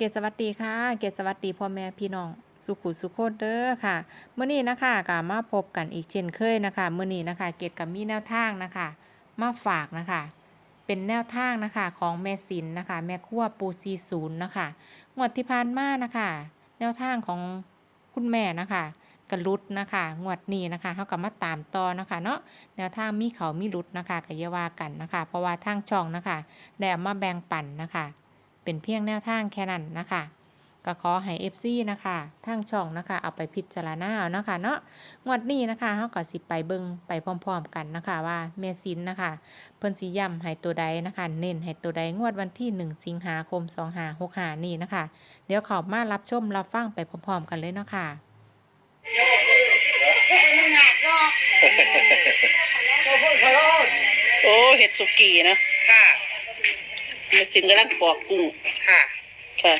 เกศสวัสดีค่ะ เกศสวัสดีพ่อแม่พี่น้อง สุขุสุขโคตเด้อค่ะเมื่อนี้นะคะก็มาพบกันอีกเช่นเคยนะคะเมื่อนี้นะคะ เกศกับมีแนวทางนะคะ มาฝากนะคะ เป็นแนวทางนะคะของแม่สินนะคะ แม่ครัวปูซีศูนย์นะคะงวดที่ผ่านมานะคะ แนวทางของคุณแม่นะคะกระลุดนะคะงวดนี้นะคะเขาก็มาตามต่อนะคะ เนาะแนวทางมีเขามีลุดนะคะก็อย่าว่ากันนะคะ เพราะว่าทางช่องนะคะได้เอามาแบ่งปันนะคะ เป็นเพียงแนวทางแค่นั้นนะคะก็ขอให้ FC นะคะทางช่องนะคะ เอาไปพิจารณาเอานะคะเนาะงวดนี้นะคะเฮาก็สิไปเบิงไปพร้อม ๆ กันนะคะ ว่าเมซินนะคะ เพิ่นสิย้ำให้ตัวใดนะคะ เน้นให้ตัวใดงวดวันที่ 1 สิงหาคม 2565 นี่นะคะ เดี๋ยวขอมารับชมรับฟังไปพร้อม ๆ กันเลยเนาะค่ะโอ้เห็ดสุกี้นะ ค่ะมันสินกำลังปอกกุ้งค่ะค่ะ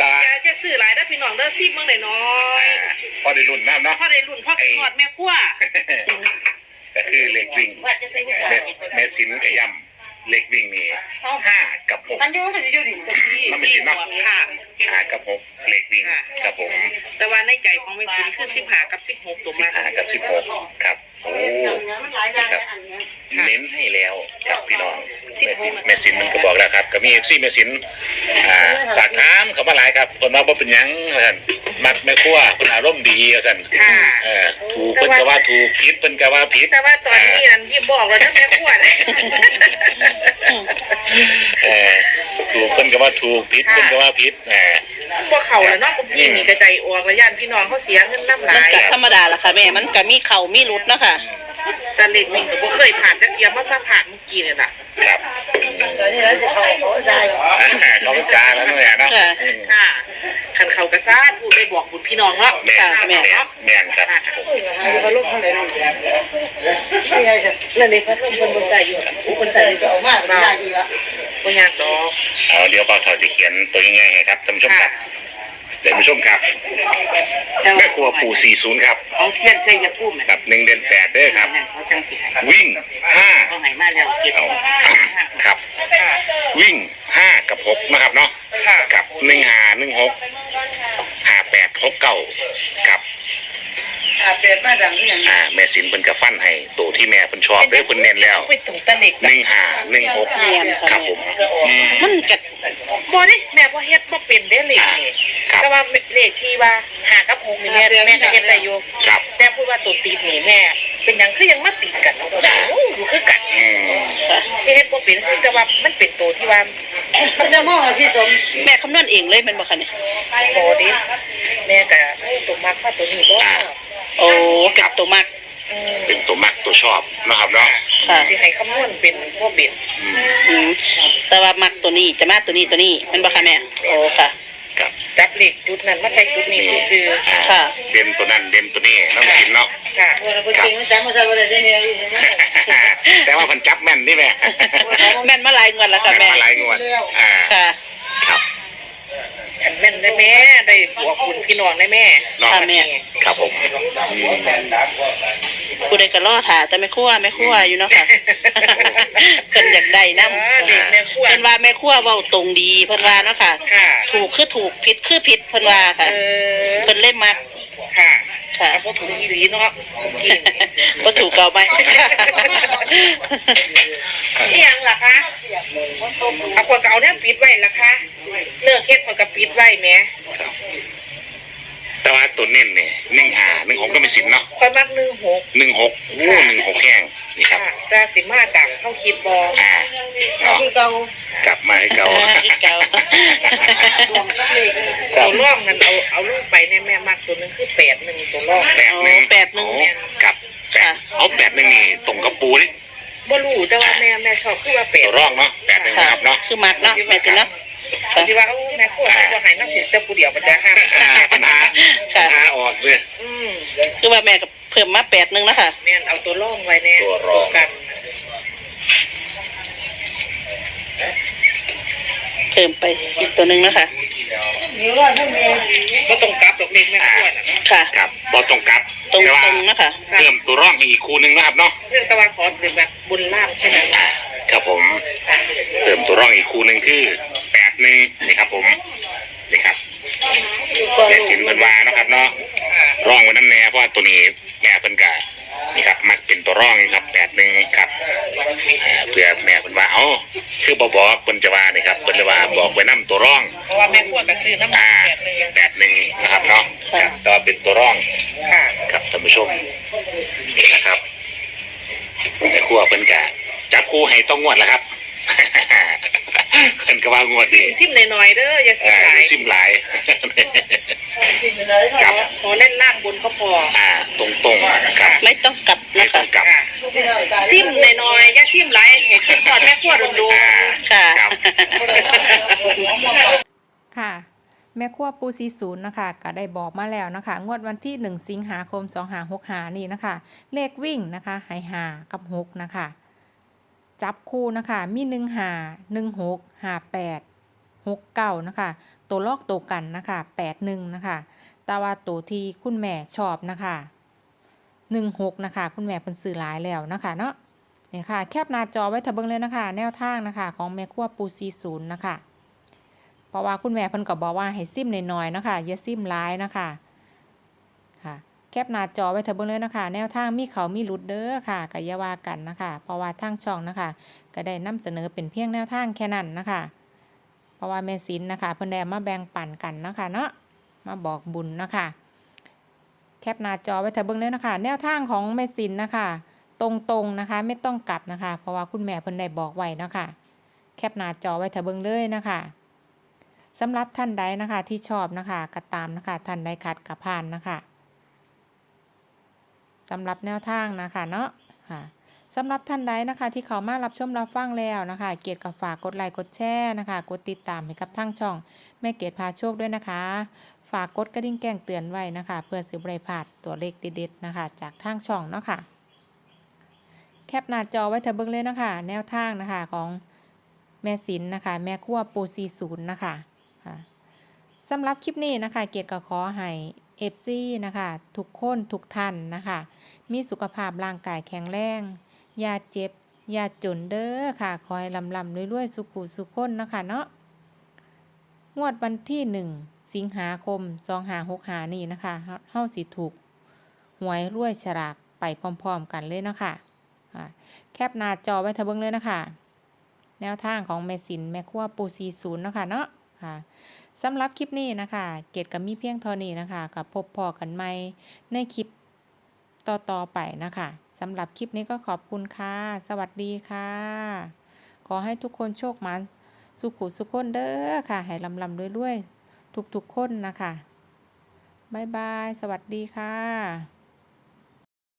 ตาจะจะซื้อหลายได้อพี่น้องเด้อซีบเมืองไหนน้อยพอได้รุ่นน้ำเนาะพ่อได้รุ่นพ่อกินหอดแม่ขั้วก็คือเล็กวิ่งเมสเมสซินกับย่ำเล็กวิ่งนี่ห้ากับหก มันอยู่มันอยู่ดิตะกี้มันไม่สิเนาะ ค่ะ ห้ากับหกเล็กวิ่งครับผมแต่ว่าในใจของแม่สินคือสิบห้ากับสิบหกตัวสิมาบห้ากับสิบหกครับ โอ้ครับเน้นให้แล้วครับพี่น้องเมสซินเมสซินมันก็บอกแล้วครับก็มีเอฟซีเมสซินอ่าฝากถามเขามาหลายครับคนมาบ่เป็นหยังท่าซั่นมักแม่ครัวคนอารมณ์ดีว่าซั่นค่ะ เออถูกเพิ่นก็ว่าถูกผิดเพิ่นก็ว่าผิดแต่ว่าตอนนี้นั้นที่บอกเราทั้งแม่ขั้วเลยเออถูกเพิ่นก็ว่าถูกผิดเพิ่นก็ว่าผิดแห มพวกเขาแล้วเนาะผมกินนี่กระจายออกแล้วย่านพี่น้องเขาเสียเงินน้ำหมันลายก็ธรรมดาล่ะค่ะแม่ มันก็มีเข่ามีรุดเนาะค่ะแต่เล็กวิ่งก็บ่เคยผ่านจักเทียมมาผ่านเมื่อกี้เนี่ยน่ะครับตอนนี้เราจะเขาเขาได้เขาเป็นจาแล้วเนี่ยเนาะค่ะ อืมค่ะขันเขากระซ่าพูดไปบอกบุญพี่น้องเนาะแม่นค่ะแม่นเนาะแม่นครับอยู่กับลูกเท่าไหร่นั่นนั่นนี่พัดลมคนบนใส่อยู่คนใส่อยู่ออกมากมากอีกละก็ยากดอกเอาเดี๋ยวเบาเถาจะเขียนตัวยังไงให้ครับท่านผู้ชมครับ เดี๋ยวผู้ชมครับแม่ครัวปู่40ครับของเชียนชัยภูมิกับ1เดือน8เด้อครับ เขาจังสิให้วิ่งเขาให้มาแล้วเก็บ5เอาครับ วิ่ง5กับ6นะครับเนาะกับ1 5 1 6 5 8 6 9กับอาเป็ดมาดังอย่างอ่าแม่สินเพิ่นก็ฟันให้ตัวที่แม่เพิ่นชอบเด้อเพิ่นเน้นแล้วไปถึงตะเล็ก1 5 1 6แม่นค่ะครับผมอืมมันก็บ่ดิแม่บ่เฮ็ดบ่เป็นเด้เลขนี่ครับ แต่ว่าเลขที่ว่าหากับหกนี่แม่แม่ก็เฮ็ดได้อยู่ครับแม่พูดว่าตัวติดนี่แม่ เป็นหยังคือยังมาติดกันโอ้อยู่คือกันอืมค่ะที่เฮ็ดบ่เป็นคือแต่ว่ามันเป็นตัวที่ว่ามันจะมองที่สมแม่คำนวณเองเลยแมันบ่คะเนี่ยบ่ดิแม่ก็ตัวมักว่าตัวนี้บ่โอ้กับตัวมักอืมเป็นตัวมักตัวชอบนะครับเนาะค่ะสิให้คำนวณเป็นบ่เป็นอืมอืมแต่ว่ามักตัวนี้จะมาตัวนี้ตัวนี้แมันบ่คะแม่โอ้ค่ะครับ จับเลขจุดนั้นมาใส่จุดนี้ซื่ออ่าค่ะ เด่นตัวนั้นเด่นตัวนี้น้องสินเนาะๆค่ะครับแต่ว่าเพันจับแม่นนี่แม่แม่นมาหลายงวดแล้วค่ะแม่นแม่มาหลายงวดอ่าค่ะ ครับ อันแม่นได้แม่ ได้บวกบุญพี่น้องได้แม่เนาะค่ะแม่ ครับผมอืมผู้ใดก็รอถ่าแต่ไม่ครั่วไม่ครั่วอยู่เนาะค่ะเพิ่นอยากได้นำเออเด็กแม่ขั้วเพิ่นว่าแม่ครั่วเว้าตรงดีเพิ่นว่าเนาะค่ะ ค่ะถูกคือถูกผิดคือผิดเพิ่นว่าค่ะเออเพิ่นเล่มมักค่ะค่ะ เอาพวกถุงอีหลีเนาะกินบ่ถูกเก่าไหม นี่ยังล่ะคะเอาคนก็เอาเนี่ยปิดไว้ล่ะคะเลิกเฮ็ดคนก็ปิดไว้แหม่ครับแต่ว่า ตัวเน้นเนี่ยหนึ่งหาหนึ่งหกก็ไม่สินเนาะคอยมักหนึ่งหกหนึ่งหกโอ้หนึ่งหกแห้งนี่ครับ ค่ะแต่สิมาดักเข้าคิดบออ่าเนาะคือเก่ากลับมาให้เก่าคือเก่า รวมกับเลขครัตับวร่องนั้นเอาเอาลูกไปในแม่มักตัวหนึงคือแปดหนึ่งตัวร่องแปดหนึ่งแปดหนึ่งโอ้กับแปดเอาแปดหนึ่งนี่ตรงกับปูนี่บ่รู้แต่ว่าแม่แม่ชอบคือว่าแปดตัวร่องเนาะแปดหนึ่งค่ะนะครับเนาะ คือมักเนาะแม่ติเนาะ ที่ว่าเอาแม่ขั้วแม่ขั้วให้น้ำสิแต่ผู้เดียวมันจะห้ามอ่าปัญหาปัญหาออกเลยอืมคือว่าแม่ก็เพิ่มมาแปดหนึงแล้วค่ะแม่นเอาตัวร่องไว้แน่ตัวรองกันเพิ่มไปอีกตัวหนึงแล้วค่ะก็ต้องกลับดอกเล็กแม่ขั้วน่ะค่ะ ครับบอตรงกัดตรงแต่ว่าตรงนะคะ เพิ่มตัวร่องให้อีกคู่หนึ่งนะครับเนาะเรื่องตะวันขอถึงแบบบุญล่างแค่นั้นอ่าครับผมเพิ่มตัวร่องอีกคู่หนึ่งคือแป ดดหนึ่งนี่ครับผมนี่ครับแม่สินเป็นวาเนาะครับเนาะค่ะร่องไว้น้ำแน่เพราะว่าตัวนี้แม่เพิ่นกะนี่ครับมักเป็นตัวร่องครับแปดหนึ่งครับอ่าเพื่อแม่เพิ่นว่าเอ้าคือบ่บอกเพิ่นจะว่านี่ครับเพิ่นเลยว่าบอกไว้นํตัวร่อง เพราะว่าแม่ขั้วก็ซื้อน้ำมันอ่าแบบนึงแปดหนึ่งนะครับเนาะครับแต่ว่าเป็นตัวร่องค่ะครับท่านผู้ชมนี่นะครับในครัวเพิ่นกะจับคู่ให้ต้องงวดแล้วครับ เพิ่นก็ว่างวดดีซิมหน่อยๆเด้ออย่าซิมอ่าหลายซิมหลายครับ ขอเล่นลากบนก็พออ่าตรงๆครับไม่ต้องกลับไม่นะต้อคะงกลับ ค่ะซิมหน่อยๆอย่าซิมหลายเห็นคิดก่อนแม่ขั้วดูอ่า ค่ะครับ ค่ะ แม่ครัวปูซีศูนย์นะคะก็ได้บอกมาแล้วนะคะ งวดวันที่ 1 สิงหาคม2หา6หานี่นะคะ เลขวิ่งนะคะใหหากับ6นะคะ จับคู่นะคะ มี1หา1 6 5 8 6 9นะคะ ตัวลอกตัวกันนะคะ8 1นะคะแต่ว่าตัวที่คุณแม่ชอบนะคะ1 6นะคะ คุณแม่เป็นสื่อหลายแล้วนะคะเนาะนี่ค่ะ แคปหน้าจอไว้เถอะเบิ่งเลยนะคะ แนวทางนะคะ ของแม่ครัวปูซีศูนย์นะคะ เพราะว่าคุณแม่เพิ่นก็บอกว่าให้ซิมหน้อยๆนะคะอย่าซิมหลายนะคะ แคปหน้าจอไว้เถอะเบิ่งเลยนะคะแนวทางมีเขามีหลุดเด้อค่ะก็อย่าว่ากันนะคะเพราะว่าทางช่องนะคะ ก็ได้นำเสนอเป็นเพียงแนวทางแค่นั้นนะคะ เพราะว่าแม่สินนะคะเพิ่นได้มาแบ่งปันกันนะคะเนาะมาบอกบุญนะคะแคปหน้าจอไว้เถอะเบิ่งเลยนะคะ แนวทางของแม่สินนะคะ ตรงๆนะคะ ไม่ต้องกลับนะคะ เพราะว่าคุณแม่เพิ่นได้บอกไว้นะคะแคปหน้าจอไว้เถอะเบิ่งเลยนะคะสำหรับท่านใดนะคะที่ชอบนะคะก็ตามนะคะท่านใดขัดกับผ่านนะคะ สำหรับแนวทางนะคะเนาะค่ะสำหรับท่านใดนะคะ ที่เขามารับชมรับฟังแล้วนะคะ เกียรติกับฝากกดไลค์กดแชร์นะคะ กดติดตามให้กับทางช่อง แม่เกียรติพาโชคด้วยนะคะ ฝากกดกระดิ่งแจ้งเตือนไว้นะคะ เพื่อสิบไรพลาดตัวเลขเด็ดๆนะคะ จากทางช่องเนาะค่ะแคปหน้าจอไว้เถอเบิ่งเลยนะคะ แนวทางนะคะของแม่สินนะคะ แม่ขั้วปูซีศูนย์นะคะสำหรับคลิปนี้นะคะ เกียรติก็ขอให้ ฟซีนะคะทุกคนทุกท่านนะคะ มีสุขภาพร่างกายแข็งแรงอย่าเจ็บอย่าจนเด้อค่ะขอให้ลำลำรวยๆ สุขุสุขคนนะคะเนาะงวดวันที่หนึ่งสิงหาคมสองหาหกหานี่นะคะเฮาเฮาสิถูกหวยรวยฉลากไปพร้อมๆกันเลยนะคะแคปหน้าจอไว้เถอะเบิงเลยนะคะ แนวทางของแม่สินแม่ครัวปูซีศูนย์นะคะเนาะค่ะ สำหรับคลิปนี้นะคะ เกดกับมีเพียงเท่านี้นะคะกับพบพอกันใหม่ในคลิปต่อๆไปนะคะสำหรับคลิปนี้ก็ขอบคุณค่ะ สวัสดีค่ะ ขอให้ทุกคนโชคมันสุขุสุขคนเด้อค่ะ ให้ลำลำรวยๆทุกๆคนนะคะบ๊ายบาย สวัสดีค่ะ